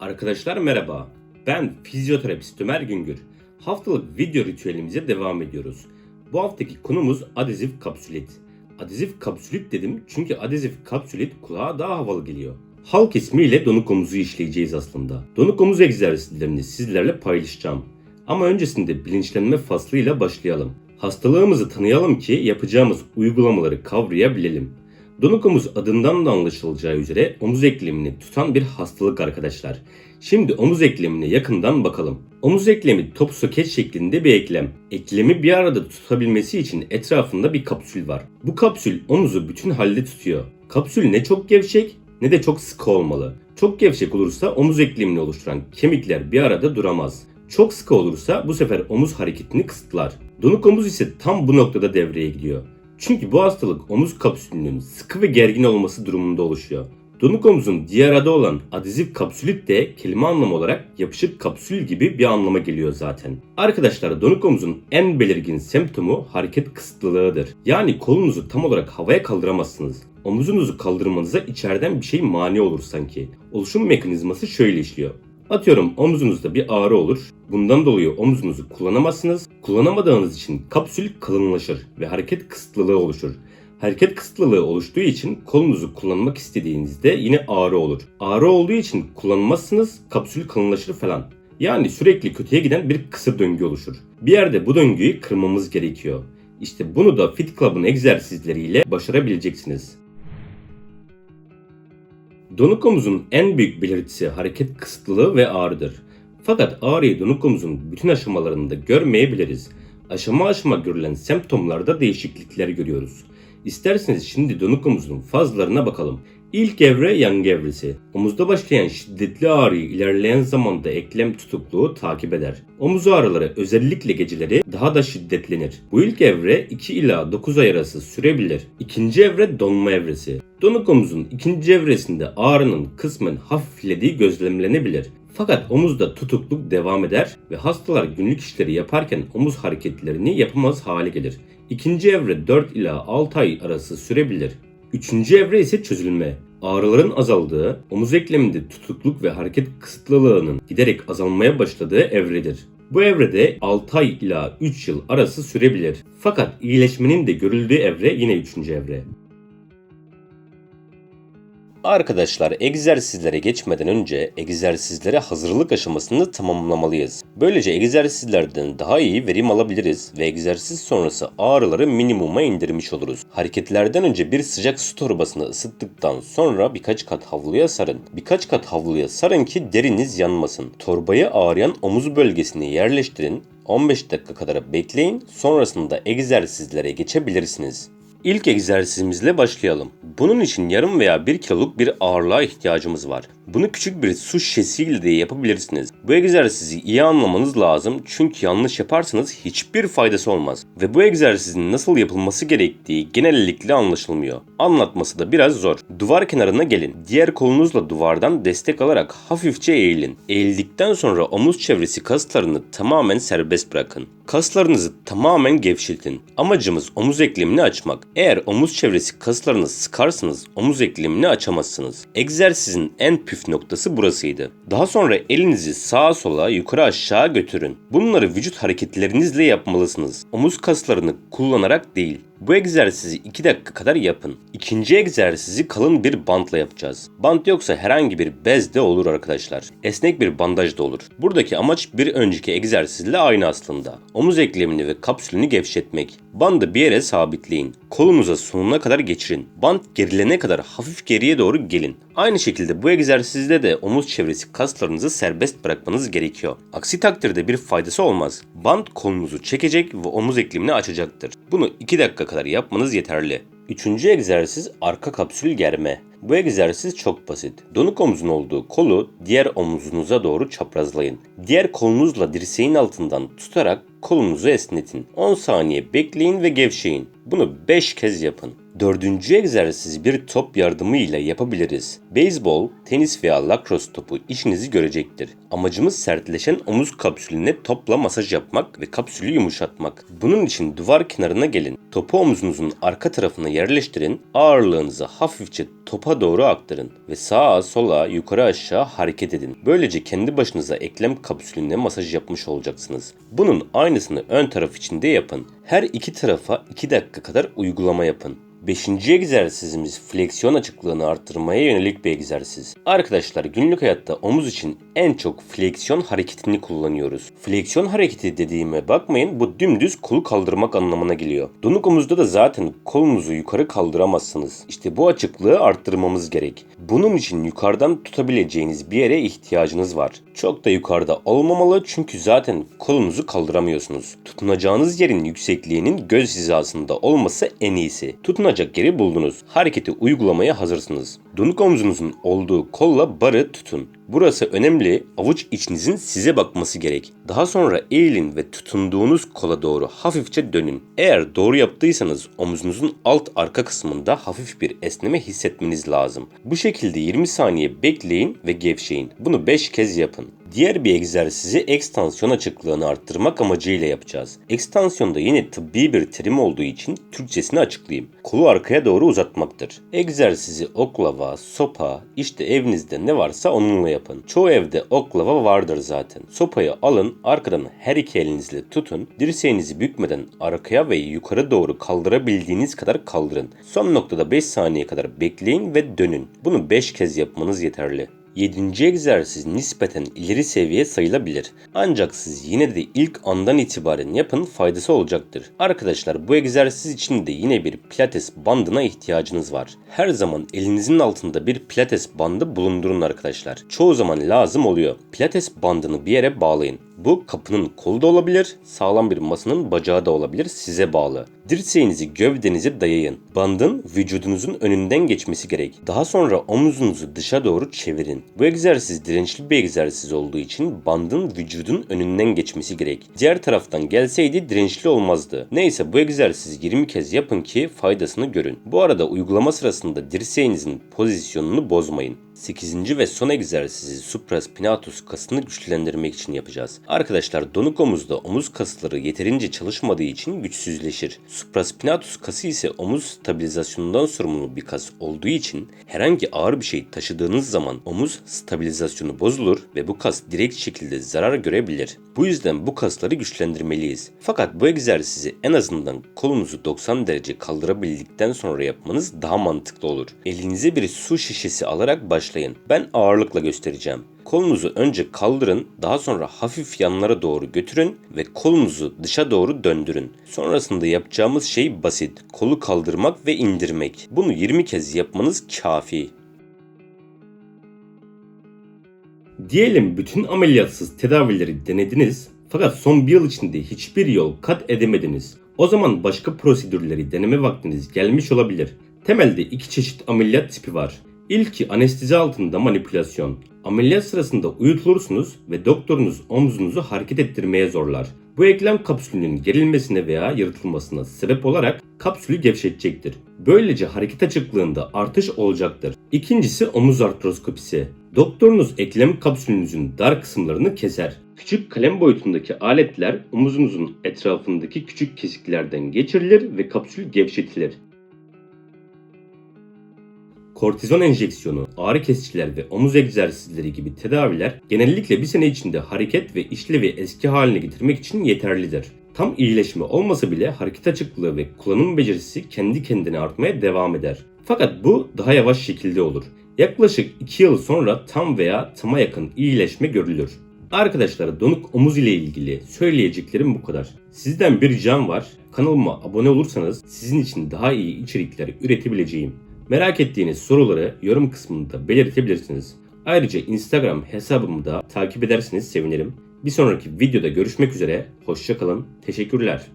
Arkadaşlar merhaba. Ben fizyoterapist Ömer Güngör. Haftalık video ritüelimize devam ediyoruz. Bu haftaki konumuz adezif kapsülit. Adezif kapsülit dedim çünkü adezif kapsülit kulağa daha havalı geliyor. Halk ismiyle donuk omuzu işleyeceğiz aslında. Donuk omuz egzersizlerini sizlerle paylaşacağım. Ama öncesinde bilinçlenme faslıyla başlayalım. Hastalığımızı tanıyalım ki yapacağımız uygulamaları kavrayabilelim. Donuk omuz adından da anlaşılacağı üzere omuz eklemini tutan bir hastalık arkadaşlar. Şimdi omuz eklemine yakından bakalım. Omuz eklemi top soket şeklinde bir eklem. Eklemi bir arada tutabilmesi için etrafında bir kapsül var. Bu kapsül omuzu bütün halde tutuyor. Kapsül ne çok gevşek ne de çok sıkı olmalı. Çok gevşek olursa omuz eklemini oluşturan kemikler bir arada duramaz. Çok sıkı olursa bu sefer omuz hareketini kısıtlar. Donuk omuz ise tam bu noktada devreye gidiyor. Çünkü bu hastalık omuz kapsülünün sıkı ve gergin olması durumunda oluşuyor. Donuk omuzun diğer adı olan adezif kapsülit de kelime anlamı olarak yapışık kapsül gibi bir anlama geliyor zaten. Arkadaşlar donuk omuzun en belirgin semptomu hareket kısıtlılığıdır. Yani kolunuzu tam olarak havaya kaldıramazsınız. Omuzunuzu kaldırmanıza içeriden bir şey mani olur sanki. Oluşum mekanizması şöyle işliyor. Atıyorum omuzunuzda bir ağrı olur. Bundan dolayı omuzunuzu kullanamazsınız. Kullanamadığınız için kapsül kalınlaşır ve hareket kısıtlılığı oluşur. Hareket kısıtlılığı oluştuğu için kolunuzu kullanmak istediğinizde yine ağrı olur. Ağrı olduğu için kullanmazsınız, kapsül kalınlaşır falan. Yani sürekli kötüye giden bir kısır döngü oluşur. Bir yerde bu döngüyü kırmamız gerekiyor. İşte bunu da Fit Club'ın egzersizleriyle başarabileceksiniz. Donuk omuzun en büyük belirtisi hareket kısıtlılığı ve ağrıdır. Fakat ağrıyı donuk omuzun bütün aşamalarında görmeyebiliriz. Aşama aşama görülen semptomlarda değişiklikler görüyoruz. İsterseniz şimdi donuk omuzun fazlarına bakalım. İlk evre yan evresi. Omuzda başlayan şiddetli ağrıyı ilerleyen zamanda eklem tutukluğu takip eder. Omuz ağrıları özellikle geceleri daha da şiddetlenir. Bu ilk evre 2 ila 9 ay arası sürebilir. İkinci evre donma evresi. Donuk omuzun ikinci evresinde ağrının kısmen hafiflediği gözlemlenebilir. Fakat omuzda tutukluk devam eder ve hastalar günlük işleri yaparken omuz hareketlerini yapamaz hale gelir. İkinci evre 4 ila 6 ay arası sürebilir. Üçüncü evre ise çözülme. Ağrıların azaldığı, omuz ekleminde tutukluk ve hareket kısıtlılığının giderek azalmaya başladığı evredir. Bu evrede 6 ay ila 3 yıl arası sürebilir. Fakat iyileşmenin de görüldüğü evre yine 3. evre. Arkadaşlar egzersizlere geçmeden önce egzersizlere hazırlık aşamasını tamamlamalıyız. Böylece egzersizlerden daha iyi verim alabiliriz ve egzersiz sonrası ağrıları minimuma indirmiş oluruz. Hareketlerden önce bir sıcak su torbasını ısıttıktan sonra birkaç kat havluya sarın. Birkaç kat havluya sarın ki deriniz yanmasın. Torbayı ağrıyan omuz bölgesine yerleştirin. 15 dakika kadar bekleyin. Sonrasında egzersizlere geçebilirsiniz. İlk egzersizimizle başlayalım. Bunun için yarım veya 1 kiloluk bir ağırlığa ihtiyacımız var. Bunu küçük bir su şişesiyle de yapabilirsiniz. Bu egzersizi iyi anlamanız lazım çünkü yanlış yaparsanız hiçbir faydası olmaz. Ve bu egzersizin nasıl yapılması gerektiği genellikle anlaşılmıyor. Anlatması da biraz zor. Duvar kenarına gelin. Diğer kolunuzla duvardan destek alarak hafifçe eğilin. Eğildikten sonra omuz çevresi kaslarını tamamen serbest bırakın. Kaslarınızı tamamen gevşetin. Amacımız omuz eklemini açmak. Eğer omuz çevresi kaslarını sıkarsanız omuz eklemini açamazsınız. Egzersizin en püf noktası burasıydı. Daha sonra elinizi sağa sola yukarı aşağı götürün. Bunları vücut hareketlerinizle yapmalısınız. Omuz kaslarını kullanarak değil. Bu egzersizi 2 dakika kadar yapın. İkinci egzersizi kalın bir bantla yapacağız. Bant yoksa herhangi bir bez de olur arkadaşlar. Esnek bir bandaj da olur. Buradaki amaç bir önceki egzersizle aynı aslında. Omuz eklemini ve kapsülünü gevşetmek. Bandı bir yere sabitleyin. Kolunuza sonuna kadar geçirin. Bant gerilene kadar hafif geriye doğru gelin. Aynı şekilde bu egzersizde de omuz çevresi kaslarınızı serbest bırakmanız gerekiyor. Aksi takdirde bir faydası olmaz. Bant kolunuzu çekecek ve omuz eklemini açacaktır. Bunu 2 dakika kadar yapmanız yeterli. Üçüncü egzersiz arka kapsül germe. Bu egzersiz çok basit. Donuk omuzun olduğu kolu diğer omuzunuza doğru çaprazlayın. Diğer kolunuzla dirseğin altından tutarak kolunuzu esnetin. 10 saniye bekleyin ve gevşeyin. Bunu 5 kez yapın. Dördüncü egzersizi bir top yardımıyla yapabiliriz. Beyzbol, tenis veya lacrosse topu işinizi görecektir. Amacımız sertleşen omuz kapsülüne topla masaj yapmak ve kapsülü yumuşatmak. Bunun için duvar kenarına gelin. Topu omuzunuzun arka tarafına yerleştirin. Ağırlığınızı hafifçe topa doğru aktarın ve sağa sola yukarı aşağı hareket edin. Böylece kendi başınıza eklem kapsülüne masaj yapmış olacaksınız. Bunun aynısını ön taraf için de yapın. Her iki tarafa 2 dakika kadar uygulama yapın. Beşinci egzersizimiz fleksiyon açıklığını arttırmaya yönelik bir egzersiz. Arkadaşlar günlük hayatta omuz için en çok fleksiyon hareketini kullanıyoruz. Fleksiyon hareketi dediğime bakmayın bu dümdüz kolu kaldırmak anlamına geliyor. Donuk omuzda da zaten kolunuzu yukarı kaldıramazsınız. İşte bu açıklığı arttırmamız gerek. Bunun için yukarıdan tutabileceğiniz bir yere ihtiyacınız var. Çok da yukarıda olmamalı çünkü zaten kolunuzu kaldıramıyorsunuz. Tutunacağınız yerin yüksekliğinin göz hizasında olması en iyisi. Tutunacak yeri buldunuz. Hareketi uygulamaya hazırsınız. Donuk omzunuzun olduğu kolla barı tutun. Burası önemli. Avuç içinizin size bakması gerek. Daha sonra eğilin ve tutunduğunuz kola doğru hafifçe dönün. Eğer doğru yaptıysanız omzunuzun alt arka kısmında hafif bir esneme hissetmeniz lazım. Bu şekilde 20 saniye bekleyin ve gevşeyin. Bunu 5 kez yapın. Diğer bir egzersizi ekstansiyon açıklığını arttırmak amacıyla yapacağız. Ekstansiyonda yine tıbbi bir terim olduğu için Türkçesini açıklayayım. Kolu arkaya doğru uzatmaktır. Egzersizi oklava, sopa, işte evinizde ne varsa onunla yapın. Çoğu evde oklava vardır zaten. Sopayı alın, arkadan her iki elinizle tutun, dirseğinizi bükmeden arkaya ve yukarı doğru kaldırabildiğiniz kadar kaldırın. Son noktada 5 saniye kadar bekleyin ve dönün. Bunu 5 kez yapmanız yeterli. 7. egzersiz nispeten ileri seviye sayılabilir. Ancak siz yine de ilk andan itibaren yapın faydası olacaktır. Arkadaşlar bu egzersiz için de yine bir pilates bandına ihtiyacınız var. Her zaman elinizin altında bir pilates bandı bulundurun arkadaşlar. Çoğu zaman lazım oluyor. Pilates bandını bir yere bağlayın. Bu kapının kolu da olabilir, sağlam bir masanın bacağı da olabilir size bağlı. Dirseğinizi gövdenize dayayın. Bandın vücudunuzun önünden geçmesi gerek. Daha sonra omuzunuzu dışa doğru çevirin. Bu egzersiz dirençli bir egzersiz olduğu için bandın vücudun önünden geçmesi gerek. Diğer taraftan gelseydi dirençli olmazdı. Neyse bu egzersizi 20 kez yapın ki faydasını görün. Bu arada uygulama sırasında dirseğinizin pozisyonunu bozmayın. 8. ve son egzersizi supraspinatus kasını güçlendirmek için yapacağız. Arkadaşlar donuk omuzda omuz kasları yeterince çalışmadığı için güçsüzleşir. Supraspinatus kası ise omuz stabilizasyonundan sorumlu bir kas olduğu için herhangi ağır bir şey taşıdığınız zaman omuz stabilizasyonu bozulur ve bu kas direkt şekilde zarar görebilir. Bu yüzden bu kasları güçlendirmeliyiz. Fakat bu egzersizi en azından kolunuzu 90 derece kaldırabildikten sonra yapmanız daha mantıklı olur. Elinize bir su şişesi alarak başlayın. Ben ağırlıkla göstereceğim. Kolunuzu önce kaldırın, daha sonra hafif yanlara doğru götürün ve kolunuzu dışa doğru döndürün. Sonrasında yapacağımız şey basit. Kolu kaldırmak ve indirmek. Bunu 20 kez yapmanız kafi. Diyelim bütün ameliyatsız tedavileri denediniz fakat son bir yıl içinde hiçbir yol kat edemediniz. O zaman başka prosedürleri deneme vaktiniz gelmiş olabilir. Temelde iki çeşit ameliyat tipi var. İlki anestezi altında manipülasyon. Ameliyat sırasında uyutulursunuz ve doktorunuz omzunuzu hareket ettirmeye zorlar. Bu eklem kapsülünün gerilmesine veya yırtılmasına sebep olarak kapsülü gevşetecektir. Böylece hareket açıklığında artış olacaktır. İkincisi omuz artroskopisi. Doktorunuz eklem kapsülünüzün dar kısımlarını keser. Küçük kalem boyutundaki aletler omuzunuzun etrafındaki küçük kesiklerden geçirilir ve kapsül gevşetilir. Kortizon enjeksiyonu, ağrı kesiciler ve omuz egzersizleri gibi tedaviler genellikle bir sene içinde hareket ve işlevi eski haline getirmek için yeterlidir. Tam iyileşme olmasa bile hareket açıklığı ve kullanım becerisi kendi kendine artmaya devam eder. Fakat bu daha yavaş şekilde olur. Yaklaşık 2 yıl sonra tam veya tama yakın iyileşme görülür. Arkadaşlar donuk omuz ile ilgili söyleyeceklerim bu kadar. Sizden bir ricam var. Kanalıma abone olursanız sizin için daha iyi içerikler üretebileceğim. Merak ettiğiniz soruları yorum kısmında belirtebilirsiniz. Ayrıca Instagram hesabımı da takip ederseniz sevinirim. Bir sonraki videoda görüşmek üzere. Hoşçakalın. Teşekkürler.